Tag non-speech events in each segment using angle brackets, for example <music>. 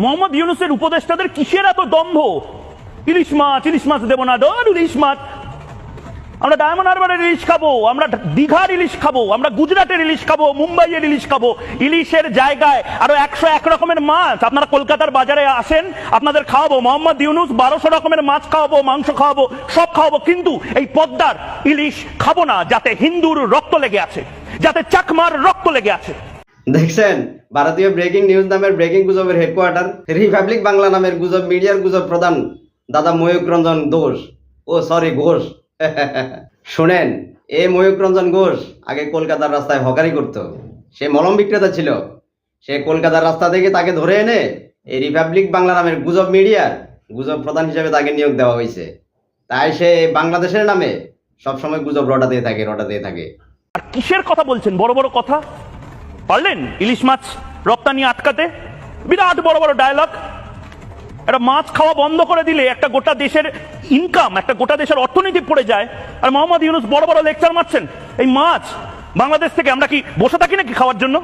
মোহাম্মদ ইউনুসের উপদেষ্টাদের কিসের এত দম্ভ ইলিশ মাছ ইলিশ মাছ দেবো না ডর ইলিশ মাছ। আমরা ডায়মন্ড হারবারের ইলিশ খাব, আমরা দীঘার ইলিশ খাব, আমরা গুজরাটের ইলিশ খাব, মুম্বাইয়ের ইলিশ খাব। ইলিশের জায়গায় আরও একশো এক রকমের মাছ। আপনারা কলকাতার বাজারে আসেন, আপনাদের খাওয়াবো। মোহাম্মদ ইউনুস বারোশো রকমের মাছ খাওয়াবো, মাংস খাওয়াবো, সব খাওয়াবো। কিন্তু এই পদ্মার ইলিশ খাব না, যাতে হিন্দুর রক্ত লেগে আছে, যাতে চাকমার রক্ত লেগে আছে। দেখছেন? ভারতীয় ব্রেকিং নিউজ নামের ব্রেকিং গুজবের হেডকোয়ার্টার রিপাবলিক বাংলা নামের গুজব, মিডিয়ার গুজব প্রধান দাদা ময়ূক রঞ্জন ঘোষ। ও সরি ঘোষ। <laughs> শুনেন, এ ময়ূক রঞ্জন ঘোষ আগে কলকাতার রাস্তায় হকারি করত। সে মলম বিক্রেতা ছিল। সে কলকাতার রাস্তা থেকে তাকে ধরে এনে এই রিপাবলিক বাংলা নামের গুজব মিডিয়ার গুজব প্রধান হিসেবে তাকে নিয়োগ দেওয়া হয়েছে। তাই সে বাংলাদেশের নামে সবসময় গুজব রটাতে থাকে রটাতে থাকে। আর কিসের কথা বলছেন? বড় বড় কথা। পারলেন? ইলিশ মাছ রপ্তানি আটকাতে? বিরাট বড় বড় ডায়লগ একটা মাছ খাওয়া বন্ধ করে দিলে একটা গোটা দেশের ইনকাম একটা গোটা দেশের অর্থনীতি পড়ে যায়। আর মোহাম্মদ ইউনুস বড় বড় লেকচার মারছেন। এই মাছ বাংলাদেশ থেকে আমরা কি বসে থাকি নাকি খাওয়ার জন্য?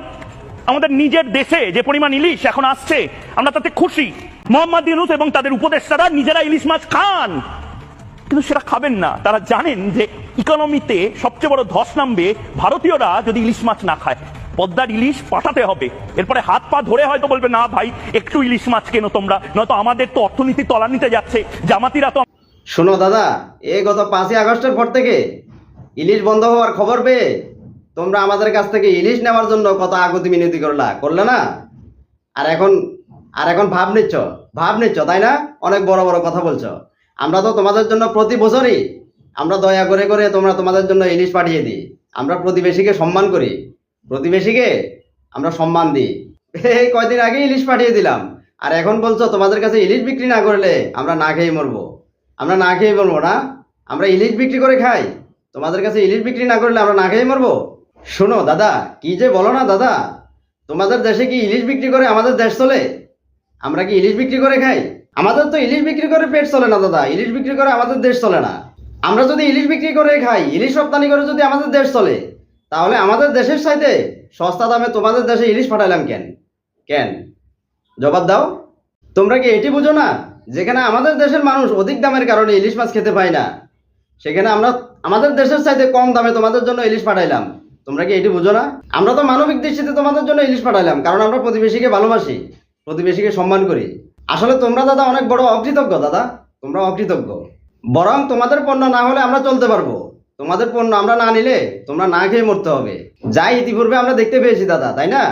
আমাদের নিজের দেশে যে পরিমাণ ইলিশ এখন আসছে, আমরা তাতে খুশি। মোহাম্মদ ইউনুস এবং তাদের উপদেষ্টারা নিজেরা ইলিশ মাছ খান। কিন্তু সেটা খাবেন না। তারা জানেন যে ইকোনমিতে সবচেয়ে বড় ধস নামবে ভারতীয়রা যদি ইলিশ মাছ না খায়। পদ্মার ইলিশ পাঠাতে হবে। এরপরে হাত পা ধরে হয়তো বলবে, না ভাই, একটু ইলিশ মাছ কেন তোমরা? নয়তো আমাদের তো অর্থনীতি তলানিতে যাচ্ছে। জামাতিরা তো শোনো দাদা, এ গত পাঁচই আগস্টের পর থেকে ইলিশ বন্ধ হওয়ার খবর পেয়ে তোমরা আমাদের কাছ থেকে ইলিশ নেওয়ার জন্য কত আগতি মিনতি করলা, করলে না? আর এখন আর এখন ভাব নিচ্ছ ভাব নিচ্ছ, তাই না? অনেক বড় বড় কথা বলছো। আমরা তো তোমাদের জন্য প্রতি বছরই আমরা দয়া করে করে তোমরা তোমাদের জন্য ইলিশ পাঠিয়ে দিই। আমরা প্রতিবেশীকে সম্মান করি। প্রতিবেশীকে আমরা সম্মান দিই। এই কয়দিন আগে ইলিশ পাঠিয়ে দিলাম। আর এখন বলছো, তোমাদের কাছে ইলিশ বিক্রি না করলে আমরা না খেয়ে মরবো। আমরা না খেয়ে মরবো না। আমরা ইলিশ বিক্রি করে খাই। তোমাদের কাছে ইলিশ বিক্রি না করলে আমরা না খেয়ে মরবো? শোনো, দাদা, কি যে বলো না, দাদা। তোমাদের দেশে কি ইলিশ বিক্রি করে আমাদের দেশ চলে? আমরা কি ইলিশ বিক্রি করে খাই? আমাদের তো ইলিশ বিক্রি করে পেট চলে না, দাদা। ইলিশ বিক্রি করে আমাদের দেশ চলে না। আমরা যদি ইলিশ বিক্রি করে খাই, ইলিশ রপ্তানি করে যদি আমাদের দেশ চলে তাহলে আমাদের দেশের সাইতে সস্তা দামে তোমাদের দেশে ইলিশ পাঠাইলাম কেন? কেন? জবাব দাও। তোমরা কি এটি বুঝো না? যেখানে আমাদের দেশের মানুষ অধিক দামের কারণে ইলিশ মাছ খেতে পায় না, সেখানে আমরা আমাদের দেশের চাইতে কম দামে তোমাদের জন্য ইলিশ পাঠাইলাম তোমরা কি এটি বুঝো না? আমরা তো মানবিক দৃষ্টিতে তোমাদের জন্য ইলিশ পাঠাইলাম কারণ আমরা প্রতিবেশীকে ভালোবাসি, প্রতিবেশীকে সম্মান করি। আসলে তোমরা দাদা অনেক বড় অকৃতজ্ঞ, দাদা। তোমরা অকৃতজ্ঞ। বরং তোমাদের পণ্য না হলে আমরা চলতে পারব। তোমাদের পণ্য আমরা না নিলে তোমরা না খেয়ে মরতে হবে। যাই ইতিপূর্বে আমরা দেখতে পেয়েছি দাদা, তাই না?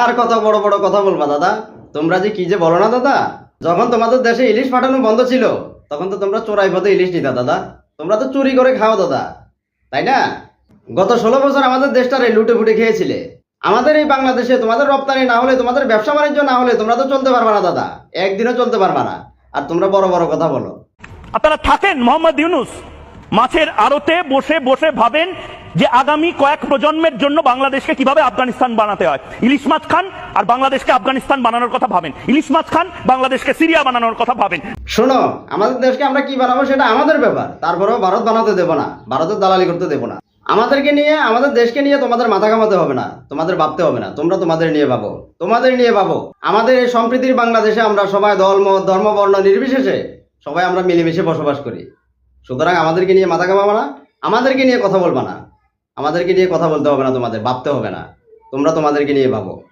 আর কত বড় বড় কথা বলবা দাদা? তোমরা যে কি যে বলো না দাদা? যখন তোমাদের দেশে ইলিশ পাঠানো বন্ধ ছিল, তখন তো তোমরা চোরাই পথে ইলিশ নিতা দাদা। তোমরা তো চুরি করে খাও দাদা, তাই না? গত ষোলো বছর আমাদের দেশটারে লুটে ফুটে খেয়েছিলে। আমাদের এই বাংলাদেশে তোমাদের রপ্তানি না হলে, তোমাদের ব্যবসা বাণিজ্য না হলে তোমরা তো চলতে পারবা না দাদা। একদিনও চলতে পারবা না। আর তোমরা বড় বড় কথা বলো। আপনারা থাকেন মোহাম্মদ ইউনুস। মাছের আড়তে বসে বসে ভাবেন যে আগামী কয়েক প্রজন্মের জন্য বাংলাদেশকে কীভাবে আফগানিস্তান বানাতে হয়। ইলিশ মাছ খান আর বাংলাদেশকে আফগানিস্তান বানানোর কথা ভাবেন। ইলিশ মাছ খান, বাংলাদেশকে সিরিয়া বানানোর কথা ভাবেন। শোনো, আমাদের দেশকে আমরা কি বানাবো সেটা আমাদের ব্যাপার। তারপরেও ভারত বানাতে দেবো না, ভারতের দালালি করতে দেবো না। আমাদেরকে নিয়ে, আমাদের দেশকে নিয়ে তোমাদের মাথা কামাতে হবে না, তোমাদের ভাবতে হবে না, তোমরা তোমাদের নিয়ে ভাবো, তোমাদের নিয়ে ভাবো। আমাদের এই সম্প্রীতির বাংলাদেশে আমরা সবাই দল ধর্ম বর্ণ নির্বিশেষে সবাই আমরা মিলেমিশে বসবাস করি। সুতরাং আমাদেরকে নিয়ে মাথা কামাবো না, আমাদেরকে নিয়ে কথা বলবা না। আমাদেরকে নিয়ে কথা বলতে হবে না তোমাদের, ভাবতে হবে না। তোমরা তোমাদেরকে নিয়ে ভাবো।